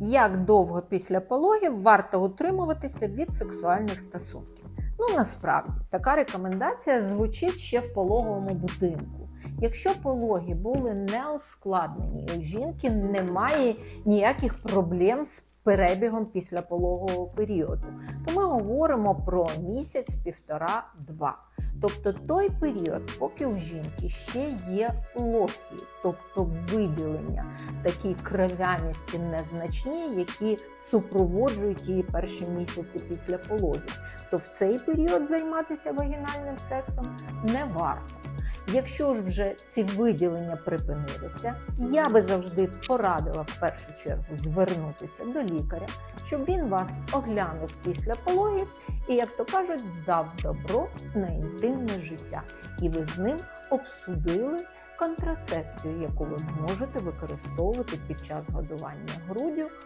Як довго після пологів варто утримуватися від сексуальних стосунків? Ну насправді така рекомендація звучить ще в пологовому будинку. Якщо пологи були не ускладнені, у жінки немає ніяких проблем з перебігом після пологового періоду, то ми говоримо про місяць, півтора, два. Тобто той період, поки у жінки ще є лохі, тобто виділення, такі кров'яністі незначні, які супроводжують її перші місяці після пологів, то в цей період займатися вагінальним сексом не варто. Якщо ж вже ці виділення припинилися, я би завжди порадила в першу чергу звернутися до лікаря, щоб він вас оглянув після пологів і, як то кажуть, дав добро на інтимне життя. І ви з ним обсудили контрацепцію, яку ви можете використовувати під час годування груддю